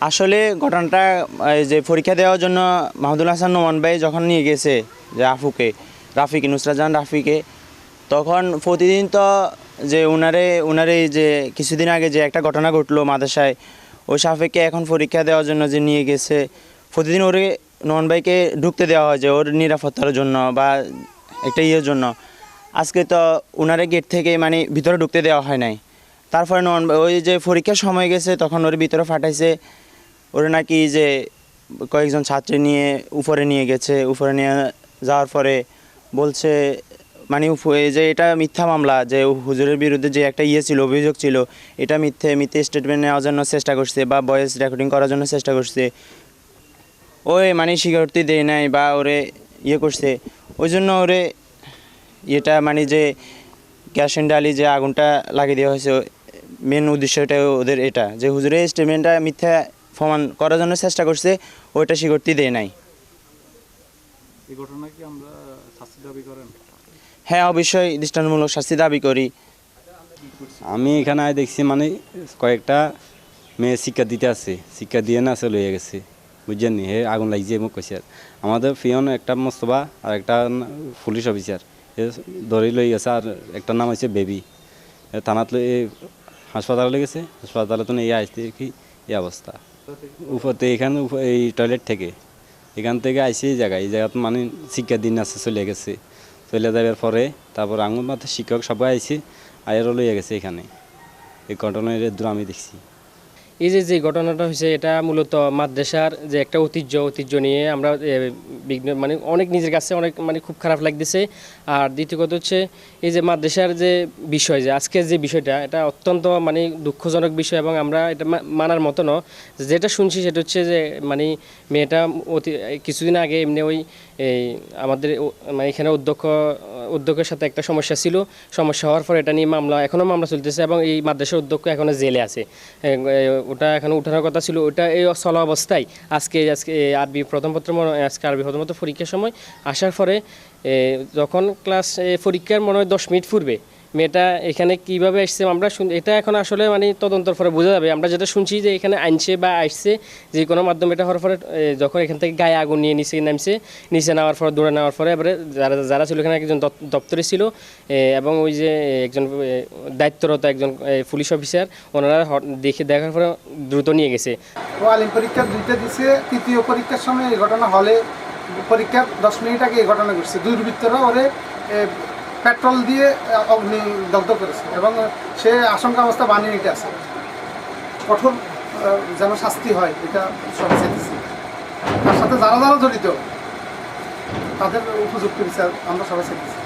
আসলে ঘটনাটা যে পরীক্ষা দেওয়ার জন্য মাহমুদুল হাসান নোমান ভাই যখন নিয়ে গেছে, যে আফুকে, রাফিকে, নুসরাত জাহান রাফিকে, তখন প্রতিদিন তো যে উনারে উনারে যে কিছুদিন আগে যে একটা ঘটনা ঘটলো মাদ্রাসায়, ওই সাফেকে এখন পরীক্ষা দেওয়ার জন্য যে নিয়ে গেছে, প্রতিদিন ওরে নোমান ভাইকে ঢুকতে দেওয়া হয় যে ওর নিরাপত্তার জন্য বা একটা ইয়ের জন্য। আজকে তো উনারে গেট থেকে মানে ভিতরে ঢুকতে দেওয়া হয় নাই। তারপরে ওই যে পরীক্ষার সময় গেছে, তখন ওর ভিতরে ফাটাইছে। ওরে নাকি যে কয়েকজন ছাত্রী নিয়ে উপরে নিয়ে গেছে, উপরে নিয়ে যাওয়ার পরে বলছে মানে যে এটা মিথ্যা মামলা, যে হুজুরের বিরুদ্ধে যে একটা ইয়ে ছিল, অভিযোগ ছিল, এটা মিথ্যে মিথ্যে স্টেটমেন্ট নেওয়ার জন্য চেষ্টা করছে বা ভয়েস রেকর্ডিং করার জন্য চেষ্টা করছে। ওই মানে স্বীকারোক্তি দেয় নাই বা ওরে ইয়ে করছে। ওই জন্য ওরে এটা মানে যে গ্যাসেন ডালি যে আগুনটা লাগিয়ে দেওয়া হয়েছে মেন উদ্দেশ্যটা ওদের এটা যে হুজুরের স্টেটমেন্টটা মিথ্যা প্রমাণ করার জন্য চেষ্টা করছে ওইটা স্বীকৃতি দেয় নাই। কি আমরা শাস্তি দাবি করেন? হ্যাঁ অবশ্যই দৃষ্টান্তমূলক শাস্তি দাবি করি। আমি এখানে আয় দেখছি মানে কয়েকটা মেয়ে শিক্ষা দিতে আছে শিক্ষা দিয়ে না চলে গেছে। বুঝছেন নি? হে আগুন লাগছে মোক কইছে। আর। আমাদের ফিয়ন একটা মোস্তফা আর একটা পুলিশ অফিসার। এ ধরে লই গেছে আর একটা নাম হচ্ছে বেবি। থানাত হাসপাতালে লেগেছে, হাসপাতালে তো এই আসতে কি এই অবস্থা। উপরতে এখানে এই টয়লেট থেকে, এখান থেকে আইসি এই জায়গায়, এই জায়গাতে মানে শিক্ষা দিন আছে, চলে গেছে। চলে যাবার পরে তারপর আঙুল মাথায় শিক্ষক সবাই আইসি আয়েরও লইয়া গেছে এখানে। এই ঘটনায় দূর আমি দেখছি। এই যে যে ঘটনাটা হয়েছে, এটা মূলত মাদ্রাসার যে একটা ঐতিহ্য ঐতিহ্য নিয়ে আমরা বিঘ্ন মানে অনেক নিজের কাছে অনেক মানে খুব খারাপ লাগতেছে। আর দ্বিতীয় কথা হচ্ছে, এই যে মাদ্রাসার যে বিষয়, যে আজকের যে বিষয়টা, এটা অত্যন্ত মানে দুঃখজনক বিষয় এবং আমরা এটা মানার মতো ন যেটা শুনছি সেটা হচ্ছে যে মানে মেয়েটা অতি, কিছুদিন আগে এমনি ওই, এই, আমাদের মানে এখানে অধ্যক্ষ উদ্যোগের সাথে একটা সমস্যা ছিল। সমস্যা হওয়ার পর এটা নিয়ে মামলা এখনও মামলা চলতেছে এবং এই মাদ্রাসার উদ্যোগ এখনও জেলে আছে। ওটা এখন উঠানোর কথা ছিল, ওটা এই চলা অবস্থায় আজকে আজকে আরবি প্রথম পত্র আজকে আরবি প্রথম পত্র পরীক্ষার সময় আসার পরে যখন ক্লাস পরীক্ষার মনে হয় দশ মিনিট পূর্বে মেয়েটা এখানে কীভাবে আসছে আমরা এটা এখন আসলে মানে তদন্তর পরে বোঝা যাবে। আমরা যেটা শুনছি যে এখানে আনছে বা আসছে যে কোনো মাধ্যমে এটা হওয়ার পরে যখন এখান থেকে গায়ে আগুন নিয়ে নিচে নামছে, নিচে নেওয়ার পর, দৌড়ে নেওয়ার পরে এবারে যারা যারা ছিল এখানে একজন দপ্তরে ছিল এবং ওই যে একজন দায়িত্বরত একজন পুলিশ অফিসার, ওনারা দেখে দেখার পরে দ্রুত নিয়ে গেছে। আলিম পরীক্ষা দুইটা দিছে, তৃতীয় পরীক্ষার সময় এই ঘটনা হলে, পরীক্ষার দশ মিনিট আগে এই ঘটনা ঘটছে। দুর্বৃত্তরা ওরে পেট্রোল দিয়ে অগ্নি দগ্ধ করেছে এবং সে আশঙ্কা অবস্থা বানিয়ে নিতে আছে। কঠোর যেন শাস্তি হয়, এটা সব চাইতেছি। তার সাথে যারা যারা জড়িত, তাদের উপযুক্ত বিচার আমরা সবাই চাইতেছি।